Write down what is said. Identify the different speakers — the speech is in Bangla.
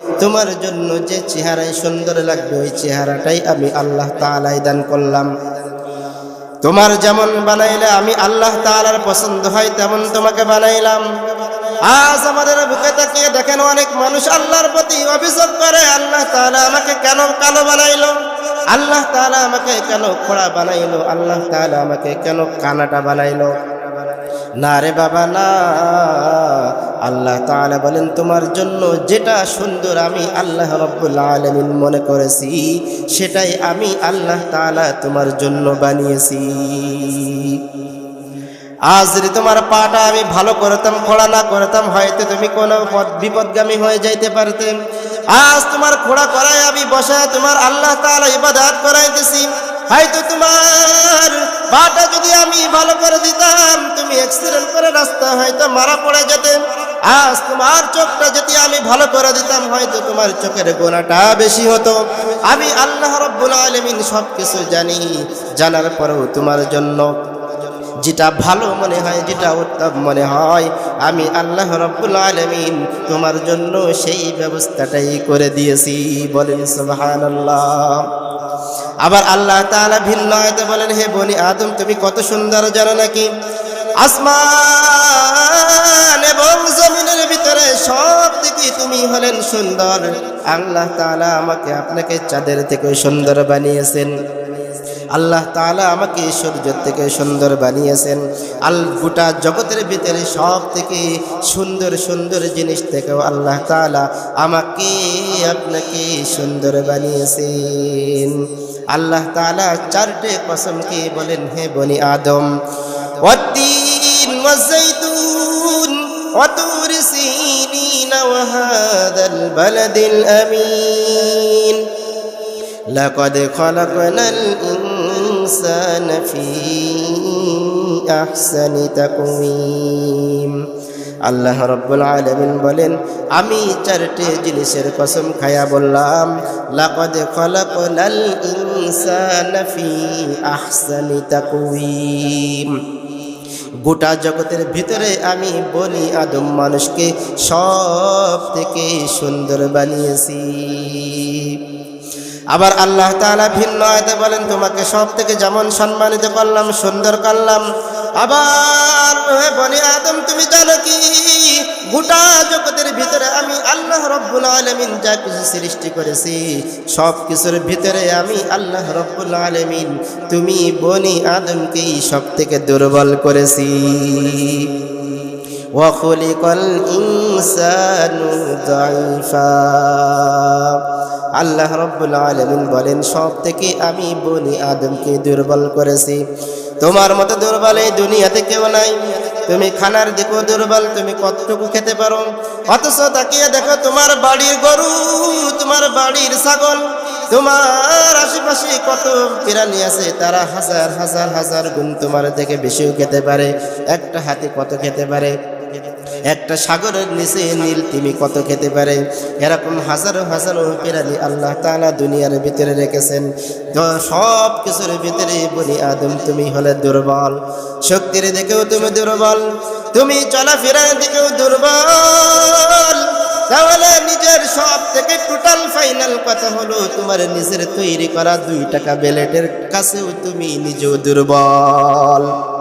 Speaker 1: তোমার জন্য যে চেহারায় সুন্দর লাগবে, ওই চেহারাটাই আমি আল্লাহ তাআলাই দান করলাম। তোমার যেমন বানাইলে আমি আল্লাহ তাআলার পছন্দ হয়, তেমন তোমাকে বানাইলাম। আজ আমাদের বুকে তাকিয়ে দেখেন অনেক মানুষ আল্লাহর প্রতি অভিযোগ করে, আল্লাহ তাআলা আমাকে কেন কালো বানাইলো? আল্লাহ তাআলা আমাকে কেন খোড়া বানাইলো? আল্লাহ তাআলা আমাকে কেন কানাটা বানাইলো? না রে বাবা, না। আল্লাহ তাআলা বলেন, তোমার জন্য যেটা সুন্দর আমি আল্লাহ রব্বুল আলামিন মনে করেছি, সেটাই আমি আল্লাহ তাআলা তোমার জন্য বানিয়েছি। আজ যদি তোমার পাটা আমি ভালো করতাম, খোড়া না করতাম, হয়তো তুমি কোনো বিপদগামী হয়ে যাইতে পারতে। আজ তোমার খোড়া করায় আমি বসা তোমার আল্লাহ তাআলা ইবাদত করাইতেছি। হয়তো তোমার হয়তো মারা পড়ে যেতে। আজ তোমার চোখটা যদি আমি ভালো করে দিতাম, হয়তো তোমার চোখের গোনাটা বেশি হতো। আমি আল্লাহ রব্বুল আলমিন সব কিছু জানি, জানার পরেও তোমার জন্য যেটা ভালো মনে হয়, যেটা উত্তম মনে হয়, আমি আল্লাহ রব্বুল আলমিন তোমার জন্য সেই ব্যবস্থাটাই করে দিয়েছি। বলেন সুবহানাল্লাহ। আবার আল্লাহ তাআলা ভিন্ন হয়তো বলেন, হে বনি আদম, তুমি কত সুন্দর জানো নাকি? আসমান এবং জমিনের ভিতরে সব থেকে তুমি হলেন সুন্দর। আল্লাহ তাআলা আমাকে আপনাকে চাঁদের থেকে সুন্দর বানিয়েছেন। আল্লাহ তাআলা আমাকে সূর্য থেকে সুন্দর বানিয়েছেন। আল গোটা জগতের ভিতরে সব থেকে সুন্দর সুন্দর জিনিস থেকেও আল্লাহ তাআলা আমাকে, আপনাকে সুন্দর বানিয়েছেন। আল্লাহ তাআলা চারটে কসমকে বলেন, হে বনি আদম? ওয়াত্তিন ওয়াজাইতুন وطور سينين وهذا البلد الأمين لقد خلقنا الإنسان في أحسن تقويم আল্লাহ রব্বুল আলমিন বলেন আমি চারটে জিনিসের কসম খায়া বললাম লাকদ খলাকনাল ইনসানা ফি আহসানি তাকওয়িম গোটা জগতের ভিতরে আমি বলি আদম মানুষকে সব থেকে সুন্দর বানিয়েছি। আবার আল্লাহ তালা ভিন্ন আয়তে বলেন, তোমাকে সব থেকে যেমন সম্মানিত করলাম, সুন্দর করলাম। আবার বনি আদম, তুমি জানো গোটা জগতের ভিতরে আমি আল্লাহ রব্বুল আলমিন যা কিছু সৃষ্টি করেছি সব কিছুর ভিতরে আমি আল্লাহ রব্বুল আলমিন তুমি বনি আদমকেই সব থেকে দুর্বল করেছি وخلق الإنسان ضعيفا আল্লাহ রব্বুল আলমিন বলেন সব থেকে আমি বনি আদমকে দুর্বল করেছি তোমার মতো দুর্বল এই দুনিয়াতে কেউ নাই তুমি খানার দেখো দুর্বল, তুমি কতটুকু খেতে পারো? অথচ তাকিয়ে দেখো তোমার বাড়ির গরু, তোমার বাড়ির ছাগল, তোমার আশেপাশে কত প্রাণী আছে, তারা হাজার হাজার হাজার গুণ তোমার থেকে বেশিও খেতে পারে, একটা হাতি কত খেতে পারে? একটা সাগরের নিচে নীল তিমি কত খেতে পারে? এরকম হাজারো হাজারো প্রাণী আল্লাহ তাআলা দুনিয়ার ভিতরে রেখেছেন। সব কিছুর ভিতরে বলি আদম তুমি হলে দুর্বল। শক্তির দিকেও তুমি দুর্বল। তুমি চলাফেরার দিকেও দুর্বল। তাহলে নিজের সব থেকে টোটাল ফাইনাল কথা হলো তোমার নিজের তৈরি করা দুই টাকা বেলেটের কাছেও তুমি নিজেও দুর্বল।